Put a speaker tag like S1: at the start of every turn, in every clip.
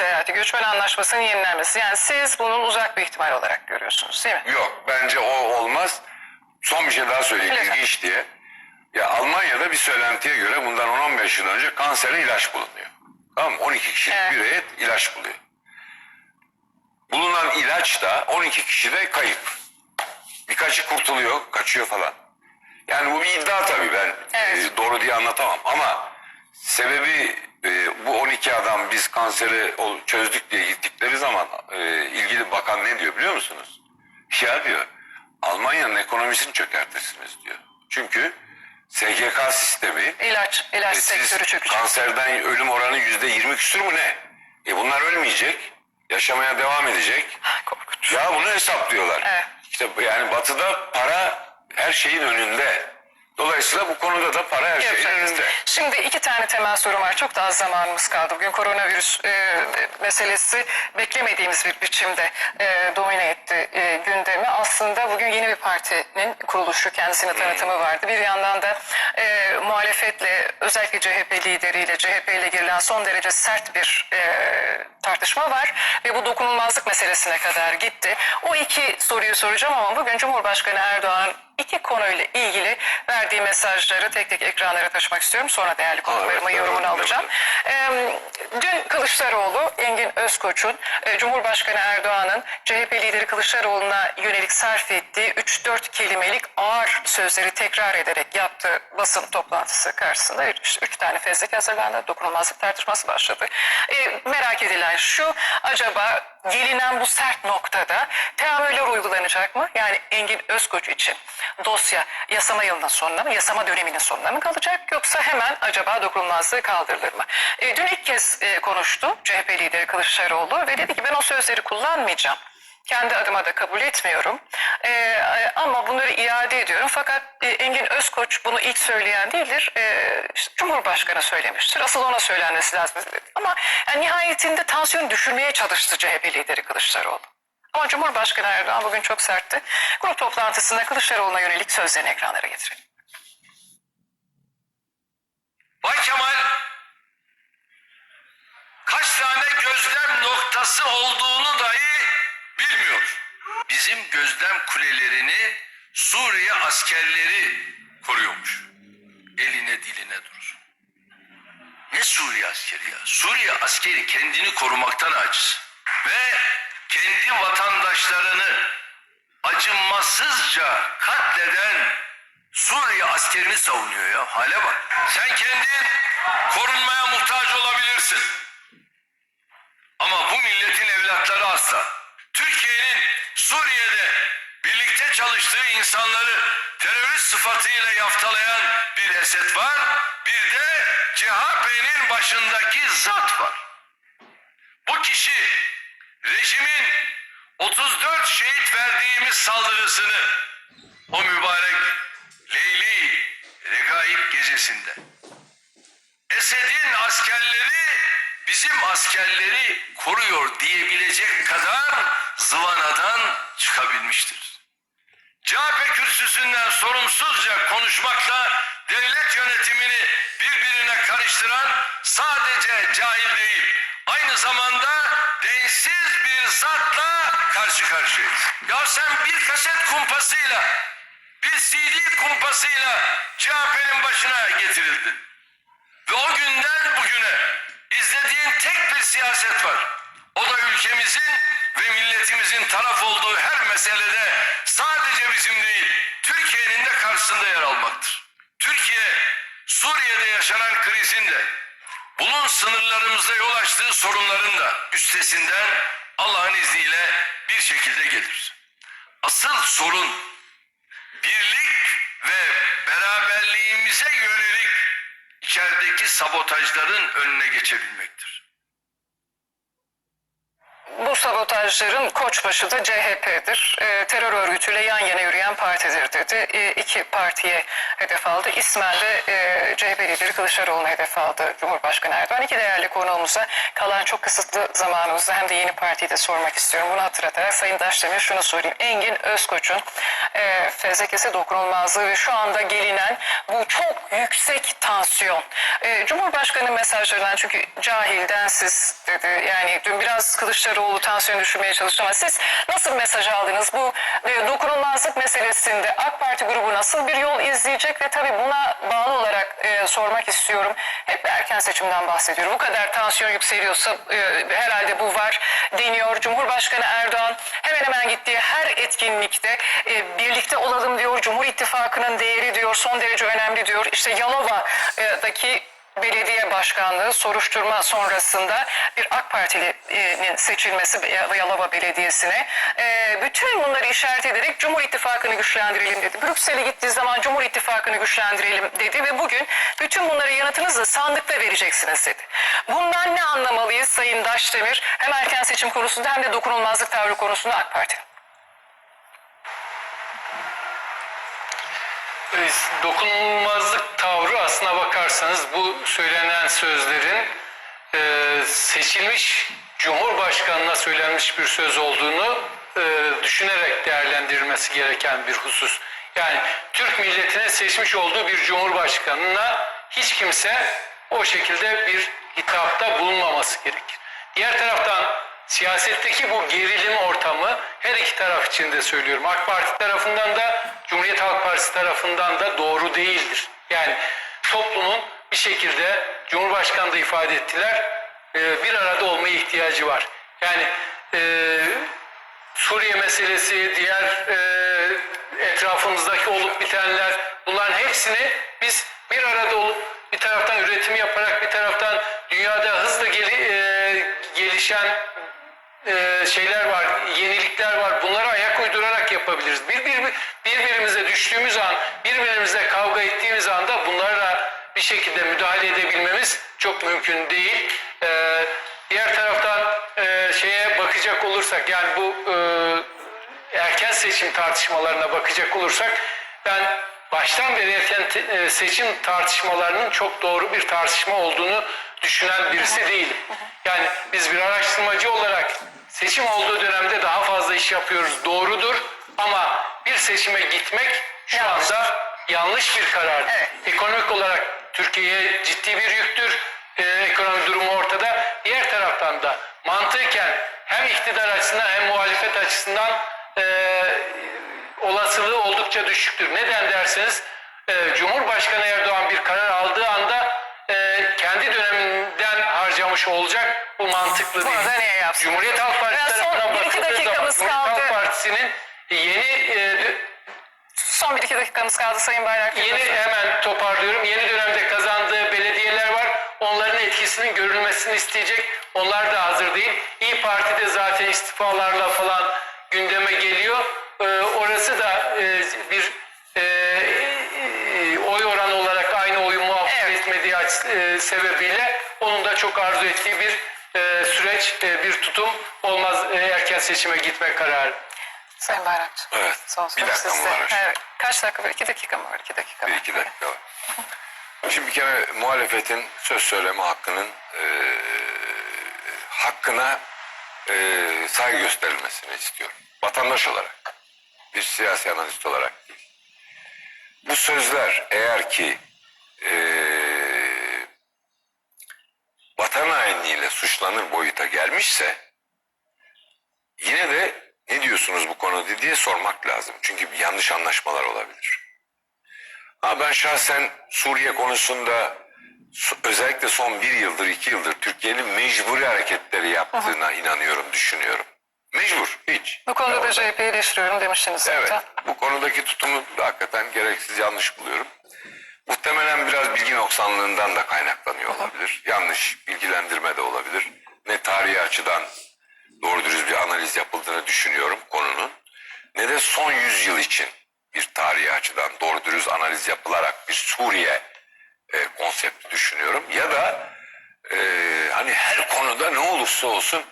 S1: seyahati, göçmen anlaşmasının yenilenmesi. Yani siz bunun uzak bir ihtimal olarak görüyorsunuz değil mi?
S2: Yok bence o olmaz. Son bir şey daha söyleyeyim
S1: Lütfen.
S2: ilginç diye. Ya Almanya'da bir söylentiye göre bundan 10-15 yıl önce kansere ilaç bulunuyor. Tamam mı? 12 kişilik
S1: Evet.
S2: bir heyet ilaç buluyor. Bulunan ilaç da 12 kişide kayıp. Birkaçı kurtuluyor, kaçıyor falan. Yani bu bir iddia tabii ben
S1: Evet.
S2: e, doğru diye anlatamam ama sebebi e, bu 12 adam biz kanseri çözdük diye gittikleri zaman e, ilgili bakan ne diyor biliyor musunuz? Ya diyor Almanya'nın ekonomisini çökertirsiniz diyor. Çünkü SGK sistemi
S1: İlaç, ilaç
S2: e,
S1: sektörü çökecek.
S2: kanserden ölüm oranı yüzde yirmi küsür mü ne? E bunlar ölmeyecek, yaşamaya devam edecek.
S1: Korkunç.
S2: Ya bunu hesaplıyorlar.
S1: Evet.
S2: İşte yani batıda para her şeyin önünde. Dolayısıyla bu konuda da para her şeyin
S1: Yapacak.
S2: önünde.
S1: Şimdi iki tane temel soru var. Çok daha zamanımız kaldı. Bugün koronavirüs e, meselesi beklemediğimiz bir biçimde e, domine etti e, gündemi. Aslında bugün yeni bir partinin kuruluşu, kendisine tanıtımı vardı. Bir yandan da e, muhalefetle, özellikle CHP lideriyle, CHP ile girilen son derece sert bir e, tartışma var. Ve bu dokunulmazlık meselesine kadar gitti. O iki soruyu soracağım ama bugün Cumhurbaşkanı Erdoğan iki konuyla ilgili verdiği mesajları tek tek ekranlara taşımak istiyorum. Sonra değerli konuklarımın
S2: evet,
S1: yorumunu
S2: evet,
S1: alacağım. Ee, dün Kılıçdaroğlu, Engin Özkoç'un e, Cumhurbaşkanı Erdoğan'ın CHP lideri Kılıçdaroğlu'na yönelik sarf ettiği 3-4 kelimelik ağır sözleri tekrar ederek yaptığı basın toplantısı karşısında 3 tane fezleke hazırlandı. Dokunulmazlık tartışması başladı. Ee, merak edilen şu, acaba gelinen bu sert noktada teamüller uygulanacak mı? Yani Engin Özkoç için dosya yasama yılının sonuna mı, yasama döneminin sonuna mı kalacak yoksa hemen acaba dokunulmazlığı kaldırılır mı? E, dün ilk kez e, konuştu CHP lideri Kılıçdaroğlu ve dedi ki ben o sözleri kullanmayacağım. Kendi adıma da kabul etmiyorum. E, ama bunları iade ediyorum. Fakat e, Engin Özkoç bunu ilk söyleyen değildir. E, işte Cumhurbaşkanı söylemiştir. Asıl ona söylenmesi lazım. Ama yani nihayetinde tansiyon düşürmeye çalıştı CHP lideri Kılıçdaroğlu. Ama Cumhurbaşkanı Erdoğan bugün çok sertti. Grup toplantısında Kılıçdaroğlu'na yönelik sözlerini ekranlara getirelim.
S3: Bay Kemal kaç tane gözlem noktası olduğunu dahi bilmiyor. Bizim gözlem kulelerini Suriye askerleri koruyormuş. Eline diline dursun. Ne Suriye askeri ya? Suriye askeri kendini korumaktan aciz. Ve kendi vatandaşlarını acımasızca katleden Suriye askerini savunuyor ya. Hale bak. Sen kendin korunmaya muhtaç olabilirsin. Ama bu milletin evlatları asla. Türkiye'nin Suriye'de birlikte çalıştığı insanları terörist sıfatıyla yaftalayan bir Esed var. Bir de CHP'nin başındaki zat var. Bu kişi rejimin 34 şehit verdiğimiz saldırısını o mübarek Leyli Regaib gecesinde Esed'in askerleri bizim askerleri koruyor diyebilecek kadar zıvanadan çıkabilmiştir. CHP kürsüsünden sorumsuzca konuşmakla devlet yönetimini birbirine karıştıran sadece cahil değil, aynı zamanda densiz bir zatla karşı karşıyayız. Ya sen bir kaset kumpasıyla, bir CD kumpasıyla CHP'nin başına getirildin. Ve o günden bugüne izlediğin tek bir siyaset var. O da ülkemizin ve milletimizin taraf olduğu her meselede sadece bizim değil, Türkiye'nin de karşısında yer almaktır. Türkiye, Suriye'de yaşanan krizin de, bunun sınırlarımızda yol açtığı sorunların da üstesinden Allah'ın izniyle bir şekilde gelir. Asıl sorun birlik ve beraberliğimize yönelik içerideki sabotajların önüne geçebilmektir.
S1: Bu sabotajların koçbaşı da CHP'dir. E, terör örgütüyle yan yana yürüyen partidir dedi. E, iki partiye hedef aldı. İsmen de e, CHP lideri Kılıçdaroğlu'na hedef aldı Cumhurbaşkanı Erdoğan. İki değerli konuğumuza kalan çok kısıtlı zamanımızda hem de yeni partiyi de sormak istiyorum. Bunu hatırlatarak Sayın Daşdemir şunu sorayım. Engin Özkoç'un e, fezlekesi dokunulmazlığı ve şu anda gelinen bu çok yüksek tansiyon. E, Cumhurbaşkanı mesajlarından çünkü cahil, densiz dedi. Yani dün biraz Kılıçdaroğlu tansiyon düşürmeye çalıştı ama siz nasıl mesaj aldınız? Bu e, dokunulmazlık meselesinde AK Parti grubu nasıl bir yol izleyecek ve tabii buna bağlı olarak e, sormak istiyorum. Hep erken seçimden bahsediyorum. Bu kadar tansiyon yükseliyorsa e, herhalde bu var deniyor. Cumhurbaşkanı Erdoğan hemen hemen gittiği her etkinlikte e, birlikte olalım diyor. Cumhur İttifakı'nın değeri diyor son derece önemli diyor. İşte Yalova'daki belediye başkanlığı soruşturma sonrasında bir AK Partili'nin seçilmesi Yalova Belediyesi'ne e, bütün bunları işaret ederek Cumhur İttifakı'nı güçlendirelim dedi. Brüksel'e gittiği zaman Cumhur İttifakı'nı güçlendirelim dedi ve bugün bütün bunlara yanıtınızı sandıkta vereceksiniz dedi. Bundan ne anlamalıyız Sayın Daşdemir? Hem erken seçim konusunda hem de dokunulmazlık tavrı konusunda AK Parti.
S4: Dokunulmazlık tavrı aslına bakarsanız bu söylenen sözlerin e, seçilmiş Cumhurbaşkanına söylenmiş bir söz olduğunu e, düşünerek değerlendirilmesi gereken bir husus. Yani Türk milletinin seçmiş olduğu bir Cumhurbaşkanına hiç kimse o şekilde bir hitapta bulunmaması gerekir. Diğer taraftan siyasetteki bu gerilim ortamı her iki taraf için de söylüyorum. AK Parti tarafından da Cumhuriyet Halk Partisi tarafından da doğru değildir. Yani toplumun bir şekilde Cumhurbaşkanı da ifade ettiler e, bir arada olmaya ihtiyacı var. Yani e, Suriye meselesi, diğer e, etrafımızdaki olup bitenler bunların hepsini biz bir arada olup bir taraftan üretim yaparak bir taraftan dünyada hızla geli, e, gelişen e, şeyler var, yenilikler var. Bunlara ayak uydurarak yapabiliriz. Bir, bir, birbirimize düştüğümüz an, birbirimizle kavga ettiğimiz anda bunlara bir şekilde müdahale edebilmemiz çok mümkün değil. E, diğer taraftan e, şeye bakacak olursak, yani bu erken seçim tartışmalarına bakacak olursak, ben baştan beri erken seçim tartışmalarının çok doğru bir tartışma olduğunu düşünen birisi değilim. Yani biz bir araştırmacı olarak seçim olduğu dönemde daha fazla iş yapıyoruz doğrudur ama bir seçime gitmek şu
S1: Yanlış.
S4: anda yanlış bir karardır.
S1: Evet.
S4: Ekonomik olarak Türkiye'ye ciddi bir yüktür. Ee, ekonomi durumu ortada. Diğer taraftan da mantıken hem iktidar açısından hem muhalefet açısından e, olasılığı oldukça düşüktür. Neden derseniz e, Cumhurbaşkanı Erdoğan bir karar aldığı anda e, kendi döneminden harcamış olacak. Bu mantıklı
S1: Bunu
S4: değil.
S1: da niye yapsın?
S4: Cumhuriyet Halk Partisi
S1: Biraz son
S4: tarafından zaman
S1: dakikamız
S4: Cumhuriyet
S1: kaldı.
S4: Halk Partisi'nin yeni e,
S1: Son bir iki dakikamız kaldı Sayın Bayraktar.
S4: Yeni hemen toparlıyorum. Yeni dönemde kazandığı belediyeler var. Onların etkisinin görülmesini isteyecek. Onlar da hazır değil. İyi Parti de zaten istifalarla falan gündeme geliyor. Ee, orası da e, bir e, e, oy oranı olarak aynı oyu muhafaza
S1: Evet.
S4: etmediği açı- e, sebebiyle onun da çok arzu ettiği bir e, süreç, e, bir tutum olmaz e, erken seçime gitme kararı.
S1: Sayın Bayraktar.
S2: Evet.
S1: Son
S2: Bir dakika mı
S1: sizde.
S2: var?
S1: Evet. Kaç dakika var? İki dakika mı var? İki dakika
S2: Bir
S1: var.
S2: iki dakika var. Şimdi bir kere muhalefetin söz söyleme hakkının e, hakkına e, saygı gösterilmesini istiyorum. Vatandaş olarak. Bir siyasi analist olarak değil. Bu sözler eğer ki e, vatan hainliğiyle suçlanır boyuta gelmişse yine de ne diyorsunuz bu konuda diye sormak lazım. Çünkü yanlış anlaşmalar olabilir. Ha ben şahsen Suriye konusunda su- özellikle son bir yıldır, iki yıldır Türkiye'nin mecburi hareketleri yaptığına inanıyorum, düşünüyorum. Mecbur, hiç.
S1: Bu konuda da CHP'yi eleştiriyorum demiştiniz
S2: Evet,
S1: zaten.
S2: bu konudaki tutumu hakikaten gereksiz yanlış buluyorum. Noksanlığından da kaynaklanıyor olabilir. Yanlış bilgilendirme de olabilir. Ne tarihi açıdan doğru dürüst bir analiz yapıldığını düşünüyorum konunun. Ne de son yüzyıl için bir tarihi açıdan doğru dürüst analiz yapılarak bir Suriye e, konsepti düşünüyorum. Ya da e, hani her konuda ne olursa olsun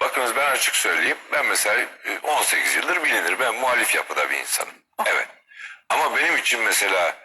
S2: Bakınız ben açık söyleyeyim. Ben mesela e, 18 yıldır bilinir. Ben muhalif yapıda bir insanım. Evet. Ama benim için mesela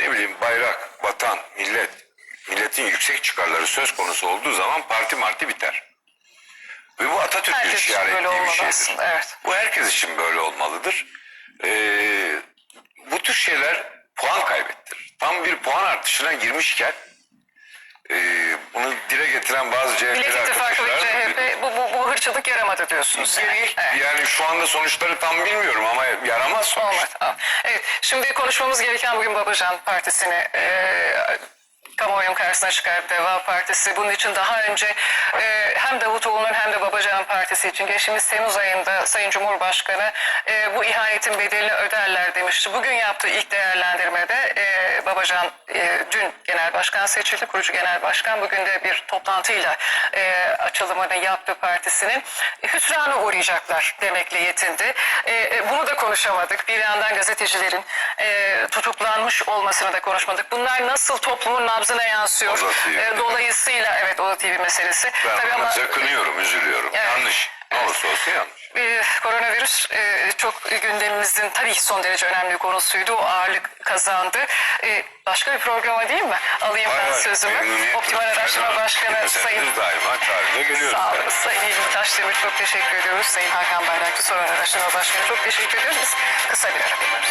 S2: ne bileyim bayrak, vatan, millet, milletin yüksek çıkarları söz konusu olduğu zaman parti marti biter. Ve bu Atatürk'ün
S1: Herkes için böyle
S2: ettiği bir
S1: olmalı
S2: şeydir.
S1: aslında, evet.
S2: Bu herkes için böyle olmalıdır. Ee, bu tür şeyler puan kaybettirir. Tam bir puan artışına girmişken e, bunu dile getiren bazı CHP'li arkadaşlar
S1: Bu hırçılık yaramadı diyorsunuz. Yani.
S2: Geri-
S1: Evet.
S2: yani şu anda sonuçları tam bilmiyorum ama yaramaz sonuç.
S1: Olmaz. Tamam. Evet, şimdi konuşmamız gereken bugün Babacan Partisi'ni e, kamuoyunun karşısına çıkardı Deva Partisi. Bunun için daha önce e, hem Davutoğlu'nun hem de Babacan Partisi için geçtiğimiz Temmuz ayında Sayın Cumhurbaşkanı e, bu ihanetin bedelini öderler demişti. Bugün yaptığı ilk değerlendirmede e, Babacan e, dün genel başkan seçildi, kurucu genel başkan. Bugün de bir toplantıyla e, açılımını yaptı partisinin. Hüsrana uğrayacaklar demekle yetindi. E, e, bunu da konuşamadık. Bir yandan gazetecilerin e, tutuklanmış olmasını da konuşmadık. Bunlar nasıl toplumun nabzına yansıyor? E, dolayısıyla evet Oda TV meselesi.
S2: Ben
S1: Tabii ama
S2: kınıyorum, üzülüyorum.
S1: Evet.
S2: Yanlış. Ne olursa olsun yanlış.
S1: e, koronavirüs e, çok gündemimizin tabii ki son derece önemli konusuydu. O ağırlık kazandı. E, başka bir programa değil mi? Alayım ben sözümü. Optimal Araştırma. Başkanı Sayın
S2: daima çağrıda geliyoruz.
S1: Sağ olun. Sayın İlmi Taşdemir çok teşekkür ediyoruz. Sayın Hakan Bayrakçı Soran Araştırma Başkanı çok teşekkür ediyoruz. Biz kısa bir ara veriyoruz.